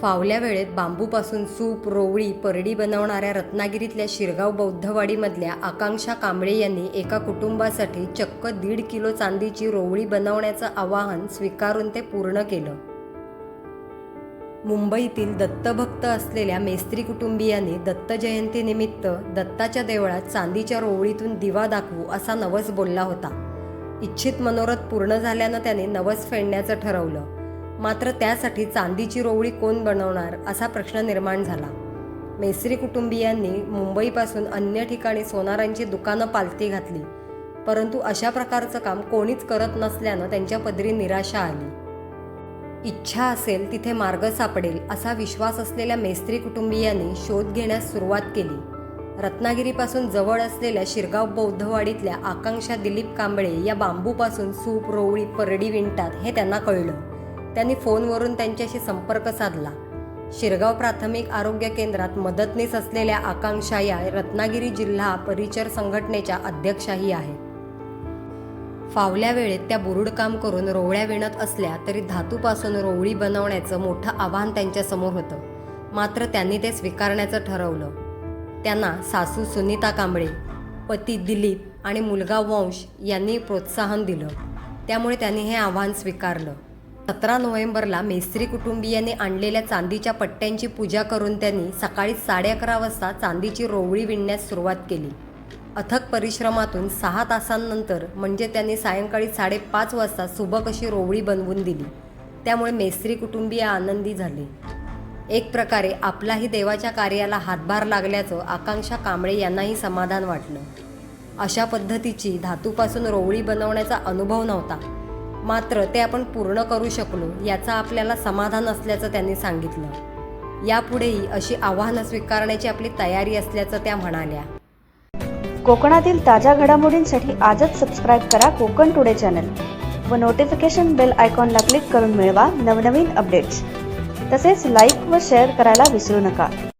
फावल्या वेळेत बांबूपासून सूप रोवळी परडी बनवणाऱ्या रत्नागिरीतल्या शिरगाव बौद्धवाडीमधल्या आकांक्षा कांबळे यांनी एका कुटुंबासाठी चक्क दीड किलो चांदीची रोवळी बनवण्याचं आवाहन स्वीकारून ते पूर्ण केलं. मुंबईतील दत्तभक्त असलेल्या मेस्त्री कुटुंबियांनी दत्त जयंतीनिमित्त दत्ताच्या देवळात चांदीच्या रोवळीतून दिवा दाखवू असा नवस बोलला होता. इच्छित मनोरथ पूर्ण झाल्यानं त्याने नवस फेडण्याचं ठरवलं. मात्र त्यासाठी चांदीची रोवळी कोण बनवणार असा प्रश्न निर्माण झाला. मेस्त्री कुटुंबियांनी मुंबईपासून अन्य ठिकाणी सोनारांची दुकानं पालती घातली. परंतु अशा प्रकारचं काम कोणीच करत नसल्यानं त्यांच्या पदरी निराशा आली. इच्छा असेल तिथे मार्ग सापडेल असा विश्वास असलेल्या मेस्त्री कुटुंबियांनी शोध घेण्यास सुरुवात केली. रत्नागिरीपासून जवळ असलेल्या शिरगाव बौद्धवाडीतल्या आकांक्षा दिलीप कांबळे या बांबूपासून सूप रोवळी परडी विणतात हे त्यांना कळलं. त्यांनी फोनवरून त्यांच्याशी संपर्क साधला. शिरगाव प्राथमिक आरोग्य केंद्रात मदतनीस असलेल्या आकांक्षा या रत्नागिरी जिल्हा परिचर संघटनेच्या अध्यक्षाही आहेत. फावल्या वेळेत त्या बुरुड काम करून रोवळ्या विणत असल्या तरी धातूपासून रोवळी बनवण्याचं मोठं आव्हान त्यांच्यासमोर होतं. मात्र त्यांनी ते स्वीकारण्याचं ठरवलं. त्यांना सासू सुनीता कांबळे पती दिलीप आणि मुलगा वंश यांनी प्रोत्साहन दिलं. त्यामुळे त्यांनी हे आव्हान स्वीकारलं. सतरा नोव्हेंबरला मेस्त्री कुटुंबियांनी आणलेल्या चांदीच्या पट्ट्यांची पूजा करून त्यांनी सकाळी साडे अकरा वाजता चांदीची रोवळी विणण्यास सुरुवात केली. अथक परिश्रमातून सहा तासांनंतर म्हणजे त्यांनी सायंकाळी साडेपाच वाजता सुबक अशी रोवळी बनवून दिली. त्यामुळे मेस्त्री कुटुंबीय आनंदी झाले. एक प्रकारे आपलाही देवाच्या कार्याला हातभार लागल्याचं आकांक्षा कांबळे यांनाही समाधान वाटलं. अशा पद्धतीची धातूपासून रोवळी बनवण्याचा अनुभव नव्हता. मात्र ते आपण पूर्ण करू शकलो याचा आपल्याला समाधान असल्याचं त्यांनी सांगितलं. यापुढेही अशी आव्हानं स्वीकारण्याची आपली तयारी असल्याचं त्या म्हणाल्या. कोकणातील ताज्या घडामोडींसाठी आजच सबस्क्राईब करा कोकण टुडे चॅनल व नोटिफिकेशन बेल आयकॉनला क्लिक करून मिळवा नवनवीन अपडेट्स तसेच लाईक व शेअर करायला विसरू नका.